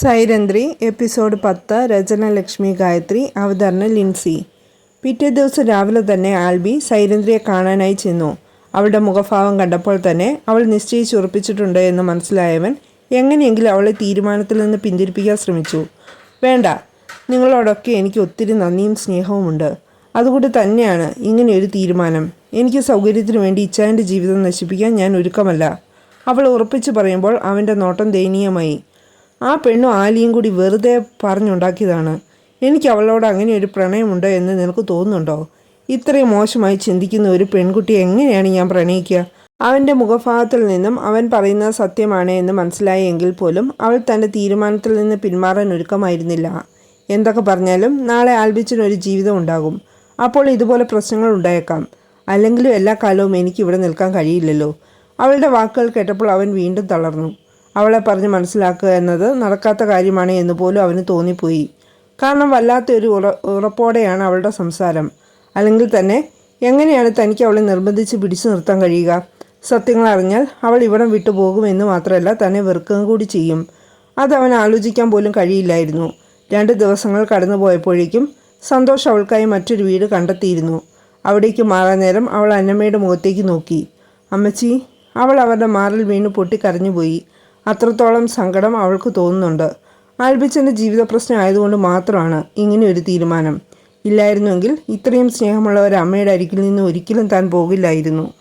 Sairandhri episode പത്ത് രചന ലക്ഷ്മി ഗായത്രി അവതരണം ലിൻസി. പിറ്റേ ദിവസം രാവിലെ തന്നെ ആൽബി സൈരന്ധ്രിയെ കാണാനായി ചെന്നു. അവളുടെ മുഖഭാവം കണ്ടപ്പോൾ തന്നെ അവൾ നിശ്ചയിച്ചുറപ്പിച്ചിട്ടുണ്ട് എന്ന് മനസ്സിലായവൻ എങ്ങനെയെങ്കിലും അവളെ തീരുമാനത്തിൽ നിന്ന് പിന്തിരിപ്പിക്കാൻ ശ്രമിച്ചു. വേണ്ട നിങ്ങളോടൊക്കെ എനിക്ക് ഒത്തിരി നന്ദിയും സ്നേഹവുമുണ്ട്. അതുകൊണ്ട് തന്നെയാണ് ഇങ്ങനെയൊരു തീരുമാനം. എനിക്ക് സൗകര്യത്തിന് വേണ്ടി ഇച്ചായന്റെ ജീവിതം നശിപ്പിക്കാൻ ഞാൻ ഒരുക്കമല്ല. അവൾ ഉറപ്പിച്ചു പറയുമ്പോൾ അവന്റെ നോട്ടം ദയനീയമായി. ആ പെണ്ണും ആലിയും കൂടി വെറുതെ പറഞ്ഞുണ്ടാക്കിയതാണ്. എനിക്ക് അവളോട് അങ്ങനെ ഒരു പ്രണയമുണ്ടോ എന്ന് നിനക്ക് തോന്നുന്നുണ്ടോ? ഇത്രയും മോശമായി ചിന്തിക്കുന്ന ഒരു പെൺകുട്ടി എങ്ങനെയാണ് ഞാൻ പ്രണയിക്കുക? അവന്റെ മുഖഭാഗത്തിൽ നിന്നും അവൻ പറയുന്നത് സത്യമാണ് എന്ന് മനസ്സിലായെങ്കിൽ പോലും അവൾ തന്റെ തീരുമാനത്തിൽ നിന്ന് പിന്മാറാൻ ഒരുക്കമായിരുന്നില്ല. എന്തൊക്കെ പറഞ്ഞാലും നാളെ ആൽബിച്ചിനൊരു ജീവിതം ഉണ്ടാകും. അപ്പോൾ ഇതുപോലെ പ്രശ്നങ്ങൾ ഉണ്ടായേക്കാം. അല്ലെങ്കിലും എല്ലാ കാലവും എനിക്ക് ഇവിടെ നിൽക്കാൻ കഴിയില്ലല്ലോ. അവളുടെ വാക്കുകൾ കേട്ടപ്പോൾ അവൻ വീണ്ടും തളർന്നു. അവളെ പറഞ്ഞ് മനസ്സിലാക്കുക എന്നത് നടക്കാത്ത കാര്യമാണ് എന്ന് പോലും അവന് തോന്നിപ്പോയി. കാരണം വല്ലാത്തൊരു ഉറ ഉറപ്പോടെയാണ് അവളുടെ സംസാരം. അല്ലെങ്കിൽ തന്നെ എങ്ങനെയാണ് തനിക്ക് അവളെ നിർബന്ധിച്ച് പിടിച്ചു നിർത്താൻ കഴിയുക? സത്യങ്ങൾ അറിഞ്ഞാൽ അവൾ ഇവിടം വിട്ടുപോകുമെന്ന് മാത്രമല്ല തന്നെ വെറുക്കുകയും കൂടി ചെയ്യും. അത് അവൻ ആലോചിക്കാൻ പോലും കഴിയില്ലായിരുന്നു. രണ്ട് ദിവസങ്ങൾ കടന്നുപോയപ്പോഴേക്കും സന്തോഷ് അവൾക്കായി മറ്റൊരു വീട് കണ്ടെത്തിയിരുന്നു. അവിടേക്ക് മാറാൻ നേരം അവൾ അന്നമ്മയുടെ മുഖത്തേക്ക് നോക്കി. അമ്മച്ചി അവൾ അവരുടെ മാറിൽ വീണ് പൊട്ടിക്കരഞ്ഞുപോയി. അത്രത്തോളം സങ്കടം അവൾക്ക് തോന്നുന്നുണ്ട്. ആൽബിച്ചന്റെ ജീവിത പ്രശ്നം ആയതുകൊണ്ട് മാത്രമാണ് ഇങ്ങനെ ഒരു തീരുമാനം. ഇല്ലായിരുന്നുവെങ്കിൽ ഇത്രയും സ്നേഹമുള്ള ഒരു അമ്മയുടെ അരികിൽ നിന്ന് ഒരിക്കലും താൻ പോകില്ലായിരുന്നു.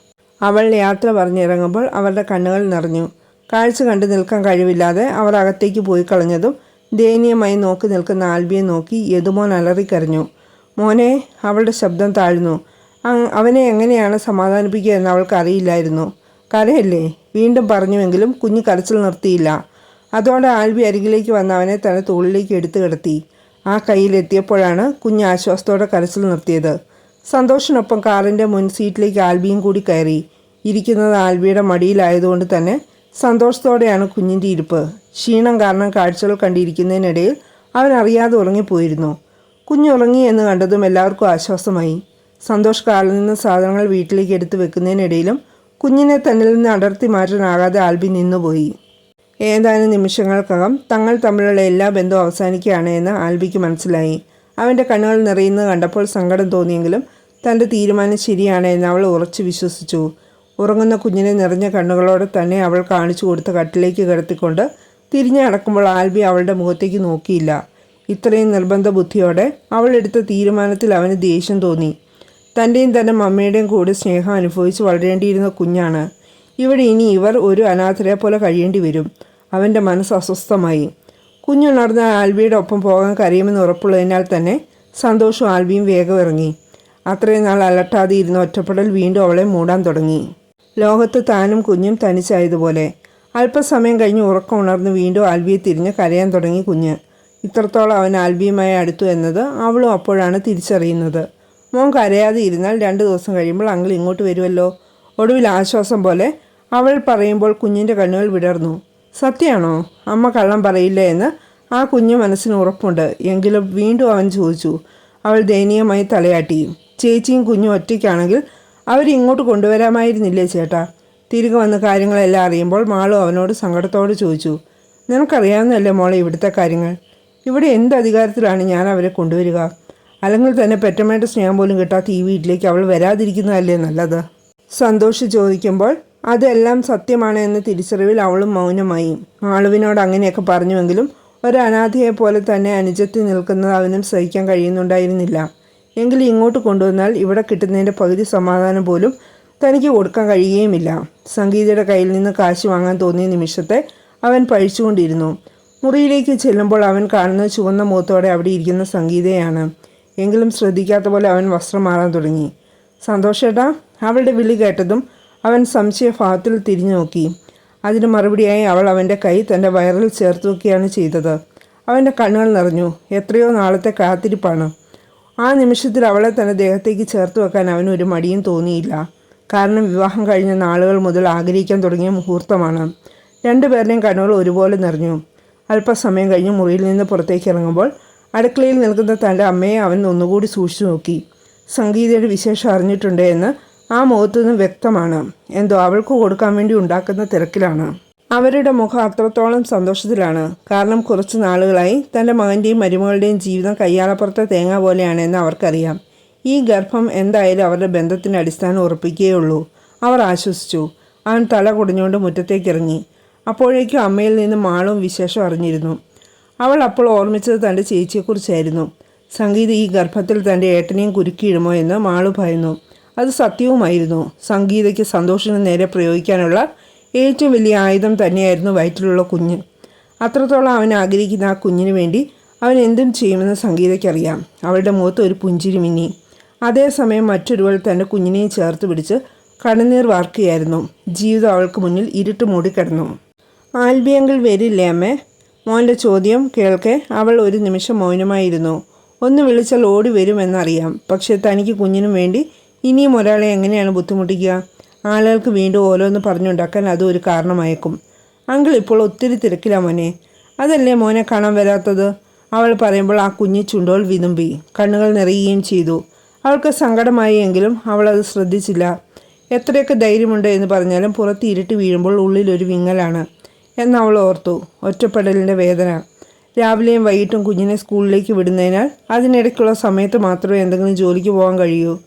അവൾ യാത്ര പറഞ്ഞിറങ്ങുമ്പോൾ അവരുടെ കണ്ണുകൾ നിറഞ്ഞു. കാഴ്ച കണ്ടു നിൽക്കാൻ കഴിവില്ലാതെ അവർ അകത്തേക്ക് പോയി കളഞ്ഞതും ദയനീയമായി നോക്കി നിൽക്കുന്ന ആൽബിയെ നോക്കി യദുമോൻ അലറിക്കരഞ്ഞു. മോനെ അവളുടെ ശബ്ദം താഴ്ന്നു. അവനെ എങ്ങനെയാണ് സമാധാനിപ്പിക്കുക എന്ന് അവൾക്ക് അറിയില്ലായിരുന്നു. കരയല്ലേ? വീണ്ടും പറഞ്ഞുവെങ്കിലും കുഞ്ഞ് കരച്ചിൽ നിർത്തിയില്ല. അതോടെ ആൽവി അരികിലേക്ക് വന്ന അവനെ തന്റെ തോളിലേക്ക് എടുത്തു കിടത്തി. ആ കയ്യിലെത്തിയപ്പോഴാണ് കുഞ്ഞ് ആശ്വാസത്തോടെ കരച്ചിൽ നിർത്തിയത്. സന്തോഷിനൊപ്പം കാറിന്റെ മുൻ സീറ്റിലേക്ക് ആൽബിയും കൂടി കയറി. ഇരിക്കുന്നത് ആൽബിയുടെ മടിയിലായതുകൊണ്ട് തന്നെ സന്തോഷത്തോടെയാണ് കുഞ്ഞിന്റെ ഇരിപ്പ്. ക്ഷീണം കാരണം കാഴ്ചകൾ കണ്ടിരിക്കുന്നതിനിടയിൽ അവൻ അറിയാതെ ഉറങ്ങിപ്പോയിരുന്നു. കുഞ്ഞുറങ്ങി എന്ന് കണ്ടതും എല്ലാവർക്കും ആശ്വാസമായി. സന്തോഷ് കാറിൽ നിന്ന് സാധനങ്ങൾ വീട്ടിലേക്ക് എടുത്തു വെക്കുന്നതിനിടയിലും കുഞ്ഞിനെ തന്നിൽ നിന്ന് അടർത്തി മാറ്റാനാകാതെ ആൽബി നിന്നുപോയി. ഏതാനും നിമിഷങ്ങൾക്കകം തങ്ങൾ തമ്മിലുള്ള എല്ലാ ബന്ധവും അവസാനിക്കുകയാണ് എന്ന് ആൽബിക്ക് മനസ്സിലായി. അവന്റെ കണ്ണുകൾ നിറയുന്നത് കണ്ടപ്പോൾ സങ്കടം തോന്നിയെങ്കിലും തന്റെ തീരുമാനം ശരിയാണ് എന്ന് അവൾ ഉറച്ചു വിശ്വസിച്ചു. ഉറങ്ങുന്ന കുഞ്ഞിനെ നിറഞ്ഞ കണ്ണുകളോടെ തന്നെ അവൾ കാണിച്ചു കൊടുത്ത കട്ടിലേക്ക് കിടത്തിക്കൊണ്ട് തിരിഞ്ഞു ആൽബി അവളുടെ മുഖത്തേക്ക് നോക്കിയില്ല. ഇത്രയും നിർബന്ധ ബുദ്ധിയോടെ അവൾ എടുത്ത തീരുമാനത്തിൽ അവന് ദേഷ്യം തോന്നി. തന്റെയും തന്റെ മമ്മയുടെയും കൂടെ സ്നേഹം അനുഭവിച്ച് വളരേണ്ടിയിരുന്ന കുഞ്ഞാണ്. ഇവിടെ ഇനി ഇവർ ഒരു അനാഥരെ പോലെ കഴിയേണ്ടി വരും. അവന്റെ മനസ്സ് അസ്വസ്ഥമായി. കുഞ്ഞുണർന്ന ആൽബിയുടെ ഒപ്പം പോകാൻ കരയുമെന്ന് ഉറപ്പുള്ളതിനാൽ തന്നെ സന്തോഷവും ആൽബിയും വേഗം ഇറങ്ങി. അത്രയും നാൾ അലട്ടാതെ ഇരുന്ന ഒറ്റപ്പെടൽ വീണ്ടും അവളെ മൂടാൻ തുടങ്ങി. ലോകത്ത് താനും കുഞ്ഞും തനിച്ചായതുപോലെ. അല്പസമയം കഴിഞ്ഞ് ഉറക്കം ഉണർന്ന് വീണ്ടും ആൽബിയെ തിരിഞ്ഞ് കരയാൻ തുടങ്ങി കുഞ്ഞ്. ഇത്രത്തോളം അവൻ ആൽബിയുമായി അടുത്തു എന്നത് അവളും അപ്പോഴാണ് തിരിച്ചറിയുന്നത്. മോൻ കരയാതെ ഇരുന്നാൽ രണ്ട് ദിവസം കഴിയുമ്പോൾ അങ്കിൾ ഇങ്ങോട്ട് വരുമല്ലോ ഒടുവിൽ ആശ്വാസം പോലെ അവൾ പറയുമ്പോൾ കുഞ്ഞിന്റെ കണ്ണുകൾ വിടർന്നു. സത്യമാണോ അമ്മ കള്ളം പറയില്ല എന്ന് ആ കുഞ്ഞു മനസ്സിന് ഉറപ്പുണ്ട്. എങ്കിലും വീണ്ടും അവൻ ചോദിച്ചു. അവൾ ദയനീയമായി തലയാട്ടി. ചേച്ചിയും കുഞ്ഞും ഒറ്റയ്ക്കാണെങ്കിൽ അവരിങ്ങോട്ട് കൊണ്ടുവരാമായിരുന്നില്ലേ ചേട്ടാ? തിരികെ വന്ന കാര്യങ്ങളെല്ലാം അറിയുമ്പോൾ മാളു അവനോട് സങ്കടത്തോട് ചോദിച്ചു. നിനക്കറിയാവുന്നല്ലേ മോളെ ഇവിടുത്തെ കാര്യങ്ങൾ? ഇവിടെ എന്ത് അധികാരത്തിലാണ് ഞാൻ അവരെ കൊണ്ടുവരിക? അല്ലെങ്കിൽ തന്നെ പെറ്റമ്മയുടെ സ്നേഹം പോലും കിട്ടാത്ത ഈ വീട്ടിലേക്ക് അവൾ വരാതിരിക്കുന്നതല്ലേ നല്ലത്? സന്തോഷ് ചോദിക്കുമ്പോൾ അതെല്ലാം സത്യമാണ് എന്ന തിരിച്ചറിവിൽ അവളും മൗനമായി. ആളുവിനോട് അങ്ങനെയൊക്കെ പറഞ്ഞുവെങ്കിലും ഒരു അനാഥയെ പോലെ തന്നെ അനുജത്തി നിൽക്കുന്നത് അവനും സഹിക്കാൻ കഴിയുന്നുണ്ടായിരുന്നില്ല. എങ്കിൽ ഇങ്ങോട്ട് കൊണ്ടുവന്നാൽ ഇവിടെ കിട്ടുന്നതിന്റെ പകുതി സമാധാനം പോലും തനിക്ക് കൊടുക്കാൻ കഴിയുകയുമില്ല. സംഗീതയുടെ കയ്യിൽ നിന്ന് കാശ് വാങ്ങാൻ തോന്നിയ നിമിഷത്തെ അവൻ പഴിച്ചുകൊണ്ടിരുന്നു. മുറിയിലേക്ക് ചെല്ലുമ്പോൾ അവൻ കാണുന്ന ചുവന്ന മുഖത്തോടെ അവിടെ ഇരിക്കുന്ന സംഗീതയാണ്. എങ്കിലും ശ്രദ്ധിക്കാത്ത പോലെ അവൻ വസ്ത്രം മാറാൻ തുടങ്ങി. സന്തോഷേട്ടാ അവളുടെ വിളി കേട്ടതും അവൻ സംശയഭാവത്തിൽ തിരിഞ്ഞു നോക്കി. അതിന് മറുപടിയായി അവൾ അവന്റെ കൈ തന്റെ വയറിൽ ചേർത്ത് വെക്കുകയാണ് ചെയ്തത്. അവന്റെ കണ്ണുകൾ നിറഞ്ഞു. എത്രയോ നാളത്തെ കാത്തിരിപ്പാണ്. ആ നിമിഷത്തിൽ അവളെ തന്റെ ദേഹത്തേക്ക് ചേർത്ത് വെക്കാൻ അവന് ഒരു മടിയും തോന്നിയില്ല. കാരണം വിവാഹം കഴിഞ്ഞ നാളുകൾ മുതൽ ആഗ്രഹിക്കാൻ തുടങ്ങിയ മുഹൂർത്തമാണ്. രണ്ടുപേരുടെയും കണ്ണുകൾ ഒരുപോലെ നിറഞ്ഞു. അല്പസമയം കഴിഞ്ഞ് മുറിയിൽ നിന്ന് പുറത്തേക്ക് ഇറങ്ങുമ്പോൾ അടുക്കളയിൽ നിൽക്കുന്ന തന്റെ അമ്മയെ അവൻ ഒന്നുകൂടി സൂക്ഷിച്ചു നോക്കി. സംഗീതയുടെ വിശേഷം അറിഞ്ഞിട്ടുണ്ട് എന്ന് ആ മുഖത്തു നിന്നും വ്യക്തമാണ്. എന്തോ അവൾക്ക് കൊടുക്കാൻ വേണ്ടി ഉണ്ടാക്കുന്ന തിരക്കിലാണ്. അവരുടെ മുഖം അത്രത്തോളം സന്തോഷത്തിലാണ്. കാരണം കുറച്ച് നാളുകളായി തന്റെ മകന്റെയും മരുമകളുടെയും ജീവിതം കയ്യാളപ്പുറത്തെ തേങ്ങ പോലെയാണെന്ന് അവർക്കറിയാം. ഈ ഗർഭം എന്തായാലും അവരുടെ ബന്ധത്തിന്റെ അടിസ്ഥാനം ഉറപ്പിക്കുകയുള്ളൂ. അവർ ആശ്വസിച്ചു. അവൻ തല കുടഞ്ഞുകൊണ്ട് മുറ്റത്തേക്ക് ഇറങ്ങി. അപ്പോഴേക്കും അമ്മയിൽ നിന്ന് മാളും വിശേഷം അറിഞ്ഞിരുന്നു. അവൾ അപ്പോൾ ഓർമ്മിച്ചത് തന്റെ ചേച്ചിയെക്കുറിച്ചായിരുന്നു. സംഗീത ഈ ഗർഭത്തിൽ തന്റെ ഏട്ടനെയും കുരുക്കിയിടുമോ എന്ന് മാളു ഭയന്നു അത് സത്യവുമായിരുന്നു. സംഗീതയ്ക്ക് സന്തോഷത്തിന് നേരെ പ്രയോഗിക്കാനുള്ള ഏറ്റവും വലിയ ആയുധം തന്നെയായിരുന്നു വയറ്റിലുള്ള കുഞ്ഞ്. അത്രത്തോളം അവൻ ആഗ്രഹിക്കുന്ന ആ കുഞ്ഞിന് വേണ്ടി അവൻ എന്തും ചെയ്യുമെന്ന് സംഗീതയ്ക്കറിയാം. അവളുടെ മുഖത്ത് ഒരു പുഞ്ചിരി മിന്നി. അതേസമയം മറ്റൊരുവൾ തന്റെ കുഞ്ഞിനെയും ചേർത്ത് പിടിച്ച് കണ്ണുനീർ വാർക്കുകയായിരുന്നു. ജീവിതം അവൾക്ക് മുന്നിൽ ഇരുട്ട് മൂടിക്കിടന്നു. ആൽബിയെങ്കിൽ വരില്ലേ അമ്മേ? മോന്റെ ചോദ്യം കേൾക്കെ. അവൾ ഒരു നിമിഷം മൗനമായിരുന്നു. ഒന്ന് വിളിച്ചാൽ ഓടി വരുമെന്നറിയാം. പക്ഷേ തനിക്ക് കുഞ്ഞിനും വേണ്ടി ഇനിയും ഒരാളെ എങ്ങനെയാണ് ബുദ്ധിമുട്ടിക്കുക? ആളുകൾക്ക് വീണ്ടും ഓരോന്ന് പറഞ്ഞുണ്ടാക്കാൻ അതും ഒരു കാരണമായേക്കും. അങ്കിൾ ഇപ്പോൾ ഒത്തിരി തിരക്കില്ല മോനെ. അതല്ലേ മോനെ കാണാൻ വരാത്തത്? അവൾ പറയുമ്പോൾ ആ കുഞ്ഞ് ചുണ്ടോൾ വിതുമ്പി കണ്ണുകൾ നിറയുകയും ചെയ്തു. അവൾക്ക് സങ്കടമായി എങ്കിലും അവൾ അത് ശ്രദ്ധിച്ചില്ല. എത്രയൊക്കെ ധൈര്യമുണ്ട് എന്ന് പറഞ്ഞാലും പുറത്ത് ഇരുട്ട് വീഴുമ്പോൾ ഉള്ളിലൊരു വിങ്ങലാണ്. എന്ന് അവൾ ഓർത്തു. ഒറ്റപ്പെടലിന്റെ വേദന. രാവിലെയും വൈകിട്ടും കുഞ്ഞിനെ സ്കൂളിലേക്ക് വിടുന്നതിനാൽ അതിനിടയ്ക്കുള്ള സമയത്ത് മാത്രമേ എന്തെങ്കിലും ജോലിക്ക് പോകാൻ കഴിയൂ.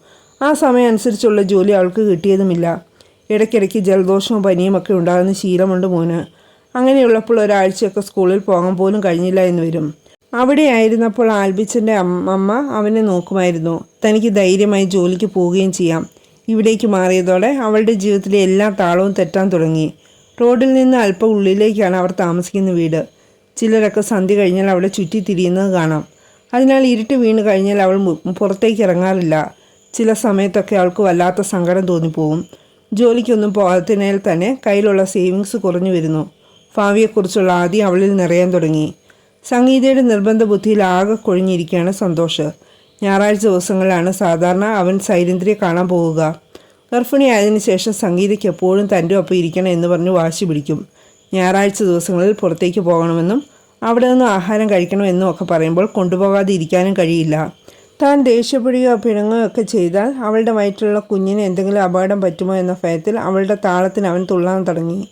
ആ സമയം അനുസരിച്ചുള്ള ജോലി അവൾക്ക് കിട്ടിയതുമില്ല. ഇടയ്ക്കിടയ്ക്ക് ജലദോഷവും പനിയും ഒക്കെ ഉണ്ടാകുന്ന ശീലമുണ്ട് മോന്. അങ്ങനെയുള്ളപ്പോൾ ഒരാഴ്ചയൊക്കെ സ്കൂളിൽ പോകാൻ പോലും കഴിഞ്ഞില്ല എന്ന് വരും. അവിടെയായിരുന്നപ്പോൾ ആൽബിച്ചന്റെ അമ്മ അവനെ നോക്കുമായിരുന്നു. തനിക്ക് ധൈര്യമായി ജോലിക്ക് പോവുകയും ചെയ്യാം. ഇവിടേക്ക് മാറിയതോടെ അവളുടെ ജീവിതത്തിലെ എല്ലാ താളവും തെറ്റാൻ തുടങ്ങി. റോഡിൽ നിന്ന് അല്പം ഉള്ളിലേക്കാണ് അവർ താമസിക്കുന്ന വീട്. ചിലരൊക്കെ സന്ധ്യ കഴിഞ്ഞാൽ അവിടെ ചുറ്റി തിരിയുന്നത് കാണാം. അതിനാൽ ഇരുട്ട് വീണ് കഴിഞ്ഞാൽ അവൾ പുറത്തേക്ക് ഇറങ്ങാറില്ല. ചില സമയത്തൊക്കെ അവൾക്ക് വല്ലാത്ത സങ്കടം തോന്നിപ്പോവും ജോലിക്കൊന്നും പോകാത്തതിനാൽ തന്നെ കയ്യിലുള്ള സേവിങ്സ് കുറഞ്ഞു വരുന്നു. ഭാവിയെക്കുറിച്ചുള്ള ആദ്യം അവളിൽ നിറയാൻ തുടങ്ങി. സംഗീതയുടെ നിർബന്ധ ബുദ്ധിയിൽ ആകെ കൊഴിഞ്ഞിരിക്കുകയാണ് സന്തോഷ്. ഞായറാഴ്ച ദിവസങ്ങളിലാണ് സാധാരണ അവൻ സൈലന്ദ്രിയെ കാണാൻ പോവുക ഗർഭിണിയായതിനു ശേഷം സംഗീതയ്ക്ക് എപ്പോഴും തന്റെ ഒപ്പം ഇരിക്കണം എന്ന് പറഞ്ഞ് വാശി പിടിക്കും. ഞായറാഴ്ച ദിവസങ്ങളിൽ പുറത്തേക്ക് പോകണമെന്നും അവിടെ നിന്ന് ആഹാരം കഴിക്കണമെന്നും ഒക്കെ പറയുമ്പോൾ കൊണ്ടുപോകാതെ ഇരിക്കാനും കഴിയില്ല. താൻ ദേഷ്യപ്പെടുകയോ പിണങ്ങുകയോ ഒക്കെ ചെയ്താൽ അവളുടെ വയറ്റിലുള്ള കുഞ്ഞിന് എന്തെങ്കിലും അപകടം പറ്റുമോ എന്ന ഭയത്തിൽ അവളുടെ താളത്തിന് അവൻ തുള്ളാൻ തുടങ്ങി.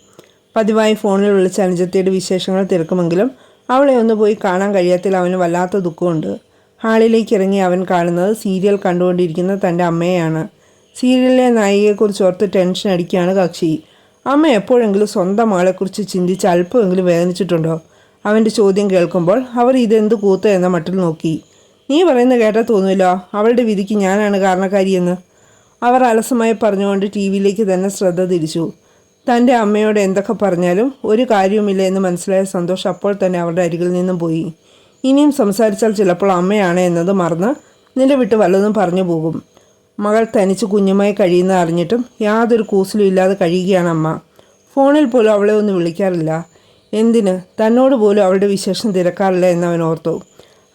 പതിവായി ഫോണിൽ വിളിച്ച അനുജത്തിയുടെ വിശേഷങ്ങൾ തിരക്കുമെങ്കിലും അവളെ ഒന്ന് പോയി കാണാൻ കഴിയാത്തിൽ അവന് വല്ലാത്ത ദുഃഖമുണ്ട്. ഹാളിലേക്ക് ഇറങ്ങി അവൻ കാണുന്നത് സീരിയൽ കണ്ടുകൊണ്ടിരിക്കുന്ന തന്റെ അമ്മയെയാണ്. സീരിയലിലെ നായികയെക്കുറിച്ച് ഓർത്ത് ടെൻഷൻ അടിക്കുകയാണ് കക്ഷി. അമ്മ എപ്പോഴെങ്കിലും സ്വന്തം ആളെക്കുറിച്ച് ചിന്തിച്ച് അല്പമെങ്കിലും വേദനിച്ചിട്ടുണ്ടോ? അവന്റെ ചോദ്യം കേൾക്കുമ്പോൾ അവർ ഇതെന്ത് കൂത്ത എന്ന മട്ടിൽ നോക്കി. നീ പറയുന്ന കേട്ടാൽ തോന്നുമല്ലോ അവളുടെ വിധിക്ക് ഞാനാണ് കാരണക്കാരിയെന്ന്. അവർ അലസമായി പറഞ്ഞുകൊണ്ട് ടി വിയിലേക്ക് തന്നെ ശ്രദ്ധ തിരിച്ചു. തന്റെ അമ്മയോട് എന്തൊക്കെ പറഞ്ഞാലും ഒരു കാര്യവുമില്ല എന്ന് മനസ്സിലായ സന്തോഷ് അപ്പോൾ തന്നെ അവരുടെ അരികിൽ നിന്നും പോയി. ഇനിയും സംസാരിച്ചാൽ ചിലപ്പോൾ അമ്മയാണ് എന്നത് മറന്ന് നിന്റെ വിട്ട് വല്ലതും പറഞ്ഞു പോകും. മകൾ തനിച്ച് കുഞ്ഞുമായി കഴിയുന്ന അറിഞ്ഞിട്ടും യാതൊരു കൂസലും ഇല്ലാതെ കഴിയുകയാണ് അമ്മ. ഫോണിൽ പോലും അവളെ ഒന്ന് വിളിക്കാറില്ല. എന്തിന്? തന്നോട് പോലും അവളുടെ വിശേഷം തിരക്കാറില്ല എന്ന് അവൻ ഓർത്തു.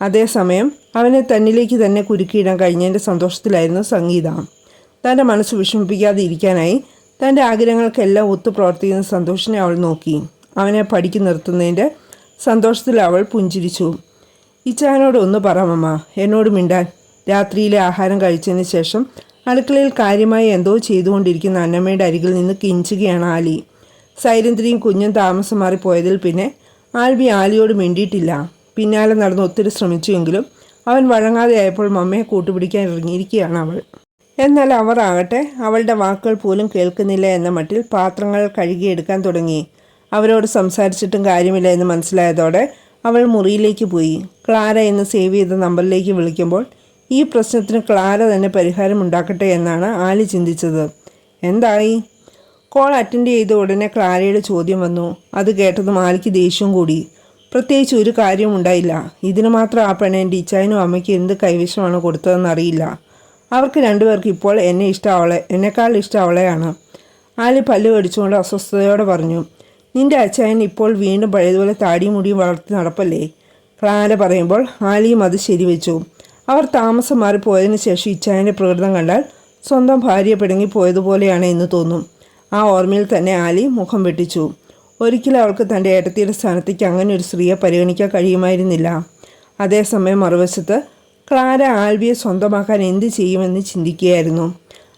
അതേസമയം അവനെ തന്നിലേക്ക് തന്നെ കുരുക്കിയിടാൻ കഴിഞ്ഞതിന്റെ സന്തോഷത്തിലായിരുന്നു സംഗീത. തന്റെ മനസ്സ് വിഷമിപ്പിക്കാതെ ഇരിക്കാനായി തന്റെ ആഗ്രഹങ്ങൾക്കെല്ലാം ഒത്തു പ്രവർത്തിക്കുന്ന സന്തോഷിനെ അവൾ നോക്കി. അവനെ പഠിക്കു നിർത്തുന്നതിന്റെ സന്തോഷത്തിൽ അവൾ പുഞ്ചിരിച്ചു. ഇച്ചാനോട് ഒന്ന് പറ മമ്മ എന്നോട് മിണ്ടാൻ. രാത്രിയിലെ ആഹാരം കഴിച്ചതിന് ശേഷം അടുക്കളയിൽ കാര്യമായി എന്തോ ചെയ്തുകൊണ്ടിരിക്കുന്ന അന്നമ്മയുടെ അരികിൽ നിന്ന് കിഞ്ചുകയാണ് ആലി. സൈരന്ദ്രിയും കുഞ്ഞും താമസം മാറിപ്പോയതിൽ പിന്നെ ആൽബി ആലിയോട് മിണ്ടിയിട്ടില്ല. പിന്നാലെ നടന്ന് ഒത്തിരി ശ്രമിച്ചുവെങ്കിലും അവൻ വഴങ്ങാതെ ആയപ്പോൾ മമ്മയെ കൂട്ടുപിടിക്കാൻ ഇറങ്ങിയിരിക്കുകയാണ് അവൾ. എന്നാൽ അവർ ആകട്ടെ അവളുടെ വാക്കുകൾ പോലും കേൾക്കുന്നില്ല എന്ന മട്ടിൽ പാത്രങ്ങൾ കഴുകിയെടുക്കാൻ തുടങ്ങി. അവരോട് സംസാരിച്ചിട്ടും കാര്യമില്ല എന്ന് മനസ്സിലായതോടെ അവൾ മുറിയിലേക്ക് പോയി. ക്ലാര എന്ന് സേവ് ചെയ്ത നമ്പറിലേക്ക് വിളിക്കുമ്പോൾ ഈ പ്രശ്നത്തിന് ക്ലാര തന്നെ പരിഹാരം ഉണ്ടാക്കട്ടെ എന്നാണ് ആലി ചിന്തിച്ചത്. എന്തായി? കോൾ അറ്റൻഡ് ചെയ്ത ഉടനെ ക്ലാരയുടെ ചോദ്യം വന്നു. അത് കേട്ടതും ആലിക്ക് ദേഷ്യം കൂടി. പ്രത്യേകിച്ച് ഒരു കാര്യവും ഉണ്ടായില്ല. ഇതിന് മാത്രം ആ പെണ്ണൻ ടീച്ചായനും അമ്മയ്ക്ക് എന്ത് കൈവശമാണ് കൊടുത്തതെന്ന് അറിയില്ല. അവർക്ക് രണ്ടുപേർക്ക് ഇപ്പോൾ എന്നെ ഇഷ്ടം എന്നെക്കാൾ ഇഷ്ടം അവളെയാണ്. ആലി പല്ല് കടിച്ചുകൊണ്ട് അസ്വസ്ഥതയോടെ പറഞ്ഞു. നിന്റെ അച്ചായൻ ഇപ്പോൾ വീണ്ടും പഴയതുപോലെ താടിയും മുടിയും വളർത്തി നടപ്പല്ലേ? ക്ലാര പറയുമ്പോൾ ആലിയും അത് ശരിവെച്ചു. അവർ താമസം മാറിപ്പോയതിനു ശേഷം ഇച്ചായന്റെ പ്രകൃതം കണ്ടാൽ സ്വന്തം ഭാര്യ പിടുങ്ങിപ്പോയതുപോലെയാണ് എന്ന് തോന്നും. ആ ഓർമ്മയിൽ തന്നെ ആലി മുഖം വെട്ടിച്ചു. ഒരിക്കലും അവൾക്ക് തന്റെ ഏട്ടത്തിയുടെ സ്ഥാനത്തേക്ക് അങ്ങനെ ഒരു സ്ത്രീയെ പരിഗണിക്കാൻ കഴിയുമായിരുന്നില്ല. അതേസമയം മറുവശത്ത് ക്ലാര ആൽവിയെ സ്വന്തമാക്കാൻ എന്ത് ചെയ്യുമെന്ന് ചിന്തിക്കുകയായിരുന്നു.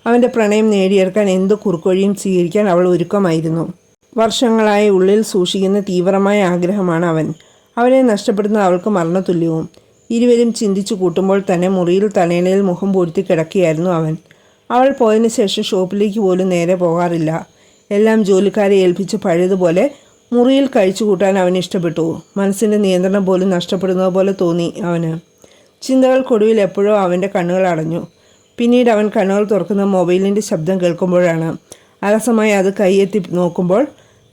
അവന്റെ പ്രണയം നേടിയെടുക്കാൻ എന്ത് കുറുക്കൊഴിയും സ്വീകരിക്കാൻ അവൾ ഒരുക്കമായിരുന്നു. വർഷങ്ങളായി ഉള്ളിൽ സൂക്ഷിക്കുന്ന തീവ്രമായ ആഗ്രഹമാണ് അവൻ. അവനെ നഷ്ടപ്പെടുന്നത് അവൾക്ക് മരണതുല്യവും. ഇരുവരും ചിന്തിച്ചു കൂട്ടുമ്പോൾ തന്നെ മുറിയിൽ തലയിണയിൽ മുഖം പൊരുത്തി കിടക്കുകയായിരുന്നു അവൻ. അവൾ പോയതിനു ശേഷം ഷോപ്പിലേക്ക് പോലും നേരെ പോകാറില്ല. എല്ലാം ജോലിക്കാരെ ഏൽപ്പിച്ച് പഴയതുപോലെ മുറിയിൽ കഴിച്ചു കൂട്ടാൻ അവന് ഇഷ്ടപ്പെട്ടു. മനസ്സിന്റെ നിയന്ത്രണം പോലും നഷ്ടപ്പെടുന്നത് പോലെ തോന്നി അവന്. ചിന്തകൾക്കൊടുവിൽ എപ്പോഴോ അവന്റെ കണ്ണുകൾ അടഞ്ഞു. പിന്നീട് അവൻ കണ്ണുകൾ തുറക്കുന്ന മൊബൈലിന്റെ ശബ്ദം കേൾക്കുമ്പോഴാണ് അലസമായി അത് കൈയെത്തി നോക്കുമ്പോൾ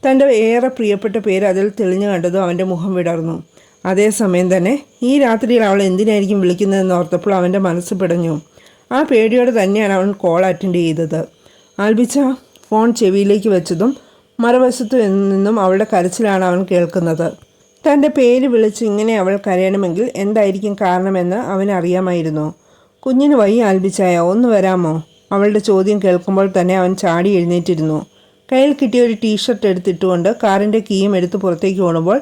തന്റെ ഏറെ പ്രിയപ്പെട്ട പേര് അതിൽ തെളിഞ്ഞു കണ്ടതും അവന്റെ മുഖം വിടർന്നു. അതേസമയം തന്നെ ഈ രാത്രിയിൽ അവൾ എന്തിനായിരിക്കും വിളിക്കുന്നതെന്ന് ഓർത്തപ്പോൾ അവന്റെ മനസ്സ് പിടഞ്ഞു. ആ പേടിയോടെ തന്നെയാണ് അവൻ കോൾ അറ്റൻഡ് ചെയ്തത്. ആൽബിച്ച ഫോൺ ചെവിയിലേക്ക് വെച്ചതും മറുവശത്തു നിന്നും അവളുടെ കരച്ചിലാണ് അവൻ കേൾക്കുന്നത്. തന്റെ പേര് വിളിച്ച് ഇങ്ങനെ അവൾ കരയണമെങ്കിൽ എന്തായിരിക്കും കാരണമെന്ന് അവനറിയാമായിരുന്നു കുഞ്ഞിന് വയ്യ ആൽബിച്ചായ ഒന്ന് വരാമോ? അവളുടെ ചോദ്യം കേൾക്കുമ്പോൾ തന്നെ അവൻ ചാടി എഴുന്നേറ്റിരുന്നു. കയ്യിൽ കിട്ടിയ ഒരു ടീഷർട്ട് എടുത്തിട്ടുകൊണ്ട് കാറിന്റെ കീയും എടുത്ത് പുറത്തേക്ക് ഓടുമ്പോൾ